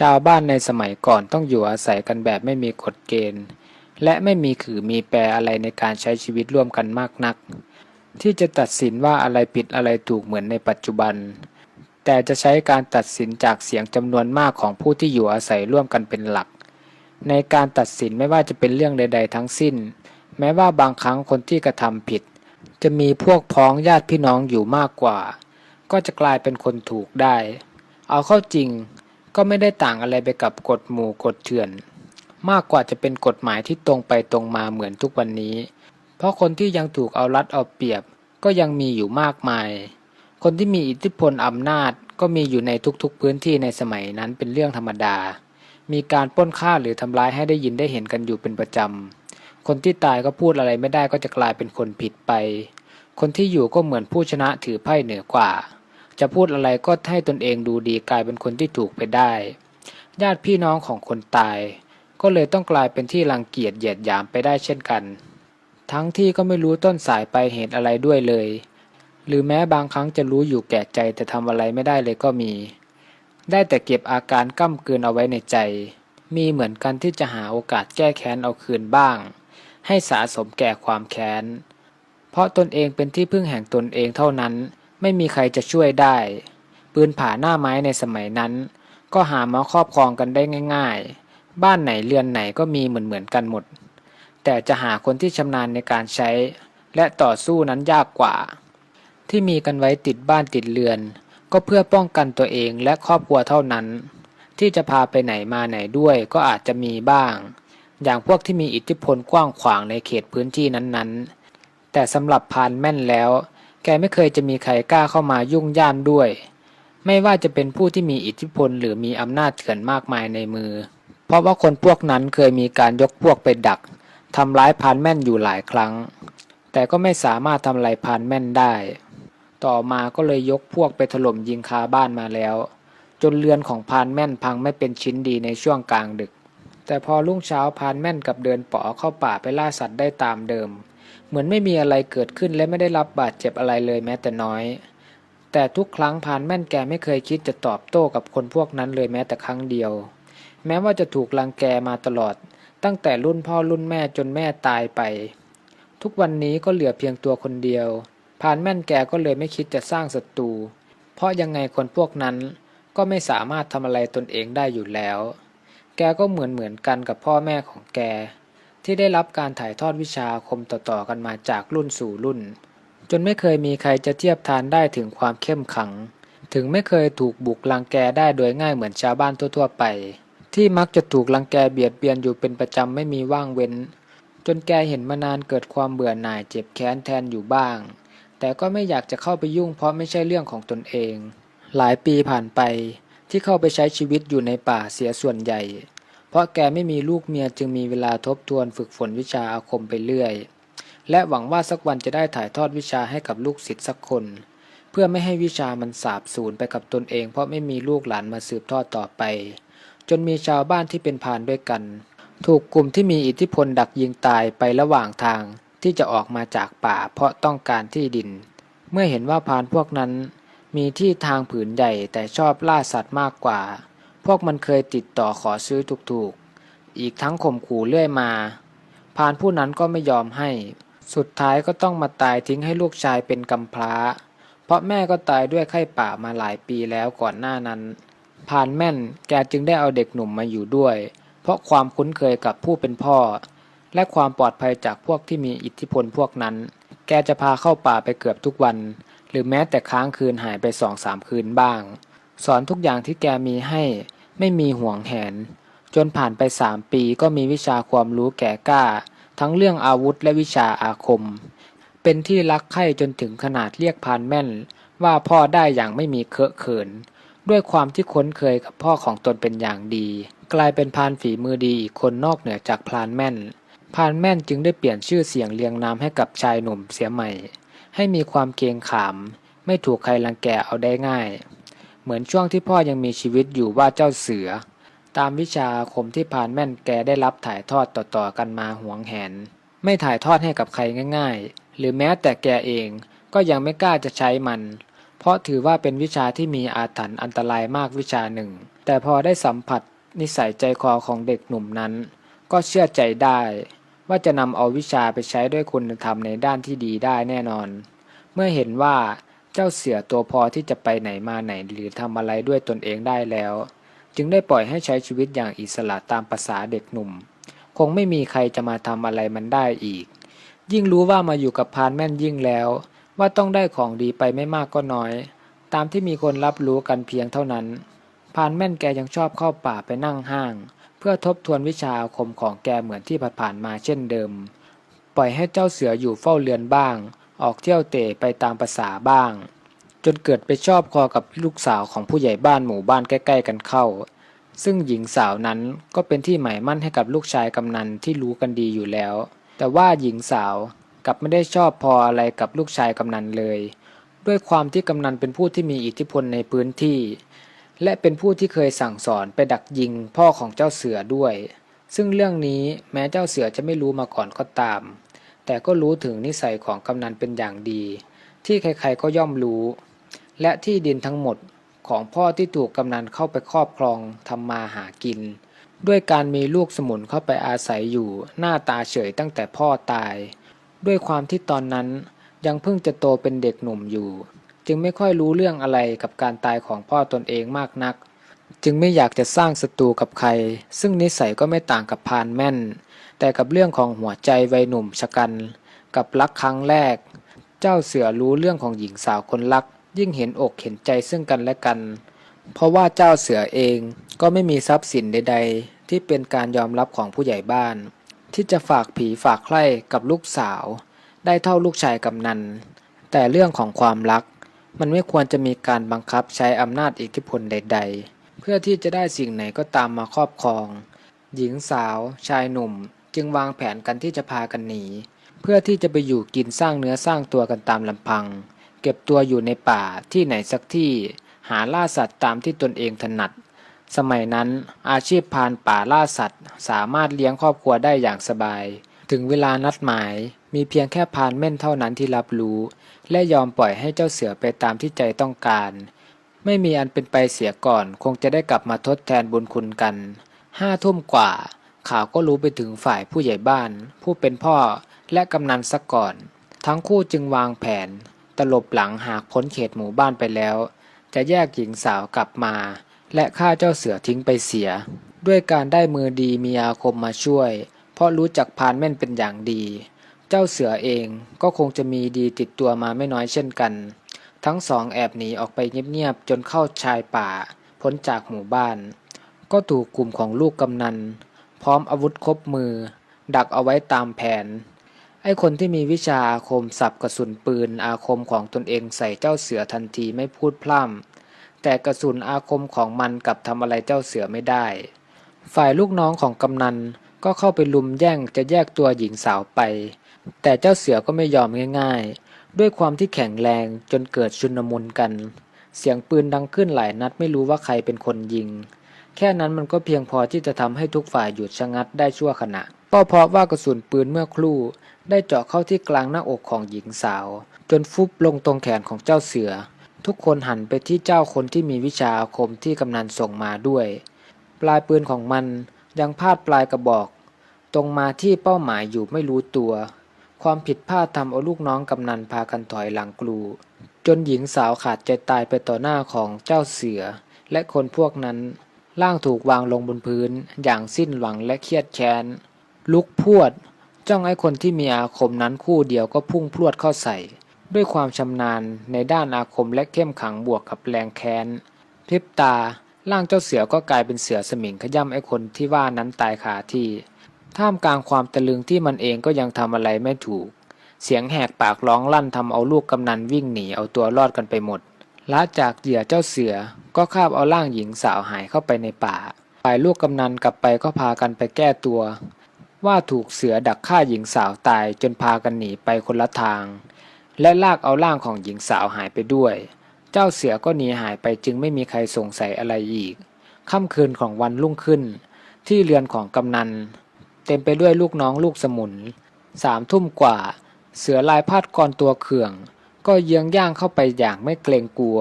ชาวบ้านในสมัยก่อนต้องอยู่อาศัยกันแบบไม่มีกฎเกณฑ์ และไม่มีขือมีแปรอะไรในการใช้ชีวิตร่วมกันมากนัก ที่จะตัดสินว่าอะไรผิดอะไรถูกเหมือนในปัจจุบัน แต่จะใช้การตัดสินจากเสียงจำนวนมากของผู้ที่อยู่อาศัยร่วมกันเป็นหลัก ในการตัดสินไม่ว่าจะเป็นเรื่องใด ๆ ทั้งสิ้น แม้ว่าบางครั้งคนที่กระทำผิด จะมีพวกพ้องญาติพี่น้องอยู่มากกว่า ก็จะกลายเป็นคนถูกได้ เอาเข้าจริง ก็ไม่ได้ต่างอะไรไปกับกฎหมู่กฎเถื่อน มากกว่าจะเป็นกฎหมายที่ตรงไปตรงมาเหมือนทุกวันนี้ เพราะคนที่ยังถูกเอารัดเอาเปรียบ ก็ยังมีอยู่มากมาย คนที่มีอิทธิพลอำนาจก็มีอยู่ในทุกๆพื้นที่ในสมัยนั้นเป็นเรื่องธรรมดา มีการปล้นฆ่าหรือทำร้ายให้ได้ยินได้เห็นกันอยู่เป็นประจำ คนที่ตายก็พูดอะไรไม่ได้ก็จะกลายเป็นคนผิดไป คนที่อยู่ก็เหมือนผู้ชนะถือไพ่เหนือกว่า จะพูดอะไรก็ให้ตนเองดูดีกลายเป็นคนที่ถูกไปได้ ญาติพี่น้องของคนตาย ก็เลยต้องกลายเป็นที่รังเกียจเหยียดหยามไปได้เช่นกัน ทั้งที่ก็ไม่รู้ต้นสายไปเหตุอะไรด้วยเลย หรือแม้บางครั้งจะรู้อยู่แก่ใจแต่ทำอะไรไม่ได้เลยก็มี ได้แต่เก็บอาการก้ำกืนเอาไว้ในใจ มีเหมือนกันที่จะหาโอกาสแก้แค้นเอาคืนบ้าง ให้สะสมแก่ความแค้นเพราะตนเองเป็นที่พึ่งแห่งตนเองเท่านั้น ไม่มีใครจะช่วยได้ ปืนผ่าหน้าไม้ในสมัยนั้น ก็หามาครอบครองกันได้ง่าย ๆ บ้านไหนเรือนไหนก็มีเหมือนๆกันหมด แต่จะหาคนที่ชำนาญในการใช้ และต่อสู้นั้นยากกว่า ที่มีกันไว้ติดบ้านติดเรือน ก็เพื่อป้องกันตัวเองและครอบครัวเท่านั้น ที่จะพาไปไหนมาไหนด้วยก็อาจจะมีบ้าง อย่างพวกที่มีอิทธิพลกว้างขวางในเขตพื้นที่นั้นๆ แต่สำหรับพานแม่นแล้ว แกไม่เคยจะมีใครกล้าเข้ามายุ่งย่ามด้วย ไม่ว่าจะเป็นผู้ที่มีอิทธิพลหรือมีอำนาจเถื่อนมากมายในมือ เพราะว่าคนพวกนั้นเคยมีการยกพวกไปดักทำร้ายพานแม่นอยู่หลายครั้ง แต่ก็ไม่สามารถทำลายพานแม่นได้ ต่อมาก็เลยยกพวกไปถล่มยิงคาบ้านมาแล้ว จนเรือนของพานแม่นพังไม่เป็นชิ้นดีในช่วงกลางดึก แต่พอรุ่งเช้าพานแม่นกับเดินป๋อเข้าป่าไปล่าสัตว์ได้ตามเดิม เหมือนไม่มีอะไรเกิดขึ้นและไม่ได้รับบาดเจ็บอะไรเลยแม้แต่น้อย แต่ทุกครั้งพานแม่นแกไม่เคยคิดจะตอบโต้กับคนพวกนั้นเลยแม้แต่ครั้งเดียว แม้ว่าจะถูกรังแกมาตลอด ตั้งแต่รุ่นพ่อรุ่นแม่จนแม่ตายไป ทุกวันนี้ก็เหลือเพียงตัวคนเดียวพานแม่นแกก็เลยไม่คิดจะสร้างศัตรูเพราะยังไงคนพวกนั้นก็ไม่สามารถทำอะไรตนเองได้อยู่แล้ว แกก็เหมือนเหมือนกันกับพ่อแม่ของแก ที่ได้รับการถ่ายทอดวิชาคมต่อๆกันมาจากรุ่นสู่รุ่น จนไม่เคยมีใครจะเทียบทานได้ถึงความเข้มขัง ถึงไม่เคยถูกบุกลังแกได้โดยง่ายเหมือนชาวบ้านทั่วๆไป ที่มักจะถูกลังแกเบียดเบียนอยู่เป็นประจำไม่มีว่างเว้น จนแกเห็นมานานเกิดความเบื่อหน่ายเจ็บแค้นแทนอยู่บ้าง แต่ก็ไม่อยากจะเข้าไปยุ่งเพราะไม่ใช่เรื่องของตนเอง หลายปีผ่านไปที่เข้าไปใช้ชีวิตอยู่ในป่าเสียส่วนใหญ่ เพราะแกไม่มีลูกเมียจึงมีเวลาทบทวนฝึกฝนวิชาอาคมไปเรื่อย และหวังว่าสักวันจะได้ถ่ายทอดวิชาให้กับลูกศิษย์สักคน เพื่อไม่ให้วิชามันสาบสูญไปกับตนเอง เพราะไม่มีลูกหลานมาสืบทอดต่อไป จนมีชาวบ้านที่เป็นพานด้วยกัน ถูกกลุ่มที่มีอิทธิพลดักยิงตายไประหว่างทางที่จะออกมาจากป่าเพราะต้องการที่ดิน เมื่อเห็นว่าพานพวกนั้นมีที่ทางผืนใหญ่แต่ชอบล่าสัตว์มากกว่า พวกมันเคยติดต่อขอซื้อถูกๆ อีกทั้งข่มขู่เรื่อยมา พานผู้นั้นก็ไม่ยอมให้ สุดท้ายก็ต้องมาตายทิ้งให้ลูกชายเป็นกำพร้า เพราะแม่ก็ตายด้วยไข้ป่ามาหลายปีแล้วก่อนหน้านั้น พานแม่นแกจึงได้เอาเด็กหนุ่มมาอยู่ด้วย เพราะความคุ้นเคยกับผู้เป็นพ่อ และความปลอดภัยจากพวกที่มีอิทธิพลพวกนั้น แกจะพาเข้าป่าไปเกือบทุกวัน หรือแม้แต่ค้างคืนหายไปสองสามคืนบ้าง สอนทุกอย่างที่แกมีให้ ไม่มีห่วงแหน จนผ่านไปสามปีก็มีวิชาความรู้แก่กล้า ทั้งเรื่องอาวุธและวิชาอาคม เป็นที่รักใคร่จนถึงขนาดเรียกพานแม่น ว่าพ่อได้อย่างไม่มีเคอะเขิน ด้วยความที่คุ้นเคยกับพ่อของตนเป็นอย่างดี กลายเป็นพานฝีมือดีอีกคนนอกเหนือจากพานแม่นพานแม่นจึงได้เปลี่ยนชื่อเสียงเรียงนามให้กับชายหนุ่มเสียใหม่ ให้มีความเกรงขาม ไม่ถูกใครรังแกเอาได้ง่าย เหมือนช่วงที่พ่อยังมีชีวิตอยู่ว่าเจ้าเสือ ตามวิชาคมที่พานแม่นแกได้รับถ่ายทอดต่อๆกันมาหวงแหน ไม่ถ่ายทอดให้กับใครง่ายๆ หรือแม้แต่แกเองก็ยังไม่กล้าจะใช้มัน เพราะถือว่าเป็นวิชาที่มีอาถรรพ์อันตรายมากวิชาหนึ่ง แต่พอได้สัมผัสนิสัยใจคอของเด็กหนุ่มนั้น ก็เชื่อใจได้ ว่าจะนำเอาวิชาไปใช้ด้วยคุณธรรมในด้านที่ดีได้แน่นอน เมื่อเห็นว่า เจ้าเสือตัวพอที่จะไปไหนมาไหนหรือทำอะไรด้วยตนเองได้แล้ว จึงได้ปล่อยให้ใช้ชีวิตอย่างอิสระตามภาษาเด็กหนุ่ม คงไม่มีใครจะมาทำอะไรมันได้อีก ยิ่งรู้ว่ามาอยู่กับพานแม่นยิ่งแล้ว ว่าต้องได้ของดีไปไม่มากก็น้อย ตามที่มีคนรับรู้กันเพียงเท่านั้น พานแม่นแกยังชอบเข้าป่าไปนั่งห้าง เพื่อทบทวนวิชาอาคมของแกเหมือนที่ผ่านๆมาเช่นเดิม ปล่อยให้เจ้าเสืออยู่เฝ้าเรือนบ้าง ออกเที่ยวเตะไปตามภาษาบ้าง จนเกิดไปชอบคอกับลูกสาวของผู้ใหญ่บ้านหมู่บ้านใกล้ ๆ กันเข้า ซึ่งหญิงสาวนั้นก็เป็นที่หมายมั่นให้กับลูกชายกำนันที่รู้กันดีอยู่แล้ว แต่ว่าหญิงสาวกลับไม่ได้ชอบพออะไรกับลูกชายกำนันเลย ด้วยความที่กำนันเป็นผู้ที่มีอิทธิพลในพื้นที่ และเป็นผู้ที่เคยสั่งสอนไปดักยิงพ่อของเจ้าเสือด้วย ซึ่งเรื่องนี้แม้เจ้าเสือจะไม่รู้มาก่อนก็ตาม แต่ก็รู้ถึงนิสัยของกำนันเป็นอย่างดี ที่ใครๆก็ย่อมรู้ และที่ดินทั้งหมดของพ่อที่ถูกกำนันเข้าไปครอบครองทำมาหากิน ด้วยการมีลูกสมุนเข้าไปอาศัยอยู่หน้าตาเฉยตั้งแต่พ่อตาย ด้วยความที่ตอนนั้นยังเพิ่งจะโตเป็นเด็กหนุ่มอยู่ จึงไม่ค่อยรู้เรื่องอะไรกับการตายของพ่อตนเองมากนัก จึงไม่อยากจะสร้างศัตรูกับใคร ซึ่งนิสัยก็ไม่ต่างกับพานแม่น แต่กับเรื่องของหัวใจวัยหนุ่มชะกัน กับรักครั้งแรก เจ้าเสือรู้เรื่องของหญิงสาวคนรัก ยิ่งเห็นอกเห็นใจซึ่งกันและกัน เพราะว่าเจ้าเสือเองก็ไม่มีทรัพย์สินใด ๆ ที่เป็นการยอมรับของผู้ใหญ่บ้าน ที่จะฝากผีฝากใคร่กับลูกสาว ได้เท่าลูกชายกำนัน แต่เรื่องของความรัก มันไม่ควรจะมีการบังคับใช้อำนาจอิทธิพลใด ๆ เพื่อที่จะได้สิ่งไหนก็ตามมาครอบครอง หญิงสาว ชายหนุ่ม จึงวางแผนกันที่จะพากันหนี เพื่อที่จะไปอยู่กินสร้างเนื้อสร้างตัวกันตามลำพัง เก็บตัวอยู่ในป่าที่ไหนสักที่ หาล่าสัตว์ตามที่ตนเองถนัด สมัยนั้นอาชีพพานป่าล่าสัตว์ สามารถเลี้ยงครอบครัวได้อย่างสบาย ถึงเวลานัดหมายมีเพียงแค่พานเม่นเท่านั้นที่รับรู้ และยอมปล่อยให้เจ้าเสือไปตามที่ใจต้องการ ไม่มีอันเป็นไปเสียก่อน คงจะได้กลับมาทดแทนบุญคุณกัน ห้าทุ่มกว่า ข่าวก็รู้ไปถึงฝ่ายผู้ใหญ่บ้าน ผู้เป็นพ่อและกำนันซะก่อน ทั้งคู่จึงวางแผน ตลบหลังหากพ้นเขตหมู่บ้านไปแล้ว จะแยกหญิงสาวกลับมา และฆ่าเจ้าเสือทิ้งไปเสีย ด้วยการได้มือดีมีอาคมมาช่วย เพราะรู้จักพานแม่นเป็นอย่างดี เจ้าเสือเองก็คงจะมีดีติดตัวมาไม่น้อยเช่นกัน ทั้งสองแอบหนีออกไปเงียบๆจนเข้าชายป่า พ้นจากหมู่บ้าน ก็ถูกกลุ่มของลูกกำนัน พร้อมอาวุธครบมือ ดักเอาไว้ตามแผน ไอ้คนที่มีวิชาอาคมสับกระสุนปืนอาคมของตนเองใส่เจ้าเสือทันทีไม่พูดพร่ำแต่กระสุนอาคมของมันกลับทำอะไรเจ้าเสือไม่ได้ ฝ่ายลูกน้องของกำนันก็เข้าไปลุมแย่งจะแยกตัวหญิงสาวไป แต่เจ้าเสือก็ไม่ยอมง่ายๆ ด้วยความที่แข็งแรงจนเกิดชุนมุนกัน เสียงปืนดังขึ้นหลายนัดไม่รู้ว่าใครเป็นคนยิง แค่นั้นมันก็เพียงพอที่จะทำให้ทุกฝ่ายหยุดชะงัดได้ชั่วขณะ ก็เพราะว่ากระสุนปืนเมื่อครู่ ได้เจาะเข้าที่กลางหน้าอกของหญิงสาว จนฟุบลงตรงแขนของเจ้าเสือ ทุกคนหันไปที่เจ้าคนที่มีวิชาอาคมที่กำนันส่งมาด้วย ปลายปืนของมันยังพาดปลายกระบอก ตรงมาที่เป้าหมายอยู่ไม่รู้ตัว ความผิดพลาดทำเอาลูกน้องกำนันพากันถอยหลังกลู จนหญิงสาวขาดใจตายไปต่อหน้าของเจ้าเสือ และคนพวกนั้น ร่างถูกวางลงบนพื้น อย่างสิ้นหวังและเครียดแค้น ลุกพวด จ้องไอ้คนที่มีอาคมนั้นคู่เดียวก็พุ่งพรวดเข้าใส่ ด้วยความชำนาญในด้านอาคมและเข้มขังบวกกับแรงแค้นพริบตาร่างเจ้าเสือก็กลายเป็นเสือสมิงขย่ำไอ้คนที่ว่านั้นตายคาที่ ท่ามกลางความตะลึงที่มันเองก็ยังทำอะไรไม่ถูก เสียงแหกปากร้องลั่นทำเอาลูกกำนันวิ่งหนีเอาตัวรอดกันไปหมดละจากเหยื่อเจ้าเสือก็คาบเอาร่างหญิงสาวหายเข้าไปในป่า ฝ่ายลูกกำนันกลับไปก็พากันไปแก้ตัว ว่าถูกเสือดักฆ่าหญิงสาวตายจนพากันหนีไปคนละทาง และลากเอาร่างของหญิงสาวหายไปด้วย เจ้าเสือก็หนีหายไปจึงไม่มีใครสงสัยอะไรอีก ค่ำคืนของวันรุ่งขึ้น ที่เรือนของกำนัน เต็มไปด้วยลูกน้องลูกสมุนสามทุ่มกว่า เสือลายพาดกรตัวเขื่อง ก็เยื้องย่างเข้าไปอย่างไม่เกรงกลัว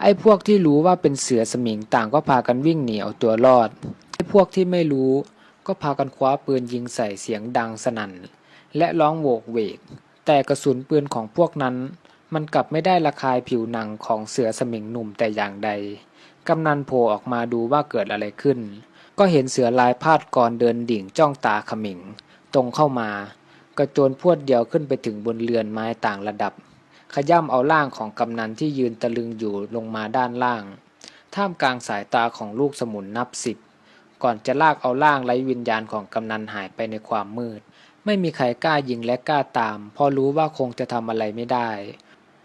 ไอ้พวกที่รู้ว่าเป็นเสือสมิงต่างก็พากันวิ่งหนีเอาตัวรอด ไอ้พวกที่ไม่รู้ก็พากันคว้าปืนยิงใส่เสียงดังสนั่น และร้องโวกเวก แต่กระสุนปืนของพวกนั้น มันกลับไม่ได้ระคายผิวหนังของเสือสมิงหนุ่มแต่อย่างใด กำนันโผล่ออกมาดูว่าเกิดอะไรขึ้น ก็เห็นเสือลายพาดกรเดินดิ่งจ้องตาขมิง ตรงเข้ามา กระโจนพวดเดียวขึ้นไปถึงบนเรือนไม้ต่างระดับ ขย่ำเอาร่างของกำนันที่ยืนตะลึงอยู่ลงมาด้านล่าง ท่ามกลางสายตาของลูกสมุนนับสิบ ก่อนจะลากเอาร่างไร้วิญญาณของกำนันหายไปในความมืด ไม่มีใครกล้ายิงและกล้าตาม เพราะรู้ว่าคงจะทำอะไรไม่ได้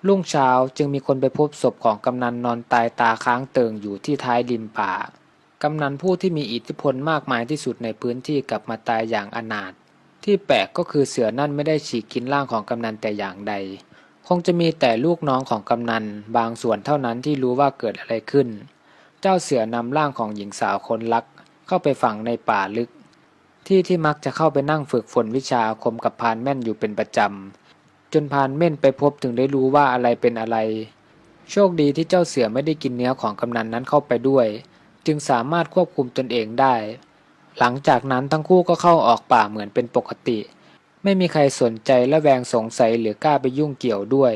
รุ่งเช้าจึงมีคนไปพบศพของกำนันนอนตายตาค้างเติงอยู่ที่ท้ายริมป่า กำนันผู้ที่มีอิทธิพลมากมายที่สุดในพื้นที่กลับมาตายอย่างอนาถที่แปลกก็คือเสือนั่นไม่ได้ฉีกกินร่างของกำนันแต่อย่างใด คงจะมีแต่ลูกน้องของกำนันบางส่วนเท่านั้นที่รู้ว่าเกิดอะไรขึ้น เจ้าเสือนำร่างของหญิงสาวคนรัก เข้าไปฝังในป่าลึก ที่ที่มักจะเข้าไปนั่งฝึกฝนวิชาคมกับพานแม่นอยู่เป็นประจำจนพานเม่นไปพบถึงได้รู้ว่าอะไรเป็นอะไร โชคดีที่เจ้าเสือไม่ได้กินเนื้อของกำนันนั้นเข้าไปด้วย จึงสามารถควบคุมตนเองได้ หลังจากนั้นทั้งคู่ก็เข้าออกป่าเหมือนเป็นปกติ ไม่มีใครสนใจและแวงสงสัยหรือกล้าไปยุ่งเกี่ยวด้วย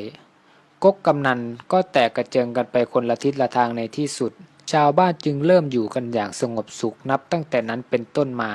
ก๊กกำนันก็แตกกระเจิงกันไปคนละทิศละทางในที่สุด ชาวบ้านจึงเริ่มอยู่กันอย่างสงบสุขนับตั้งแต่นั้นเป็นต้นมา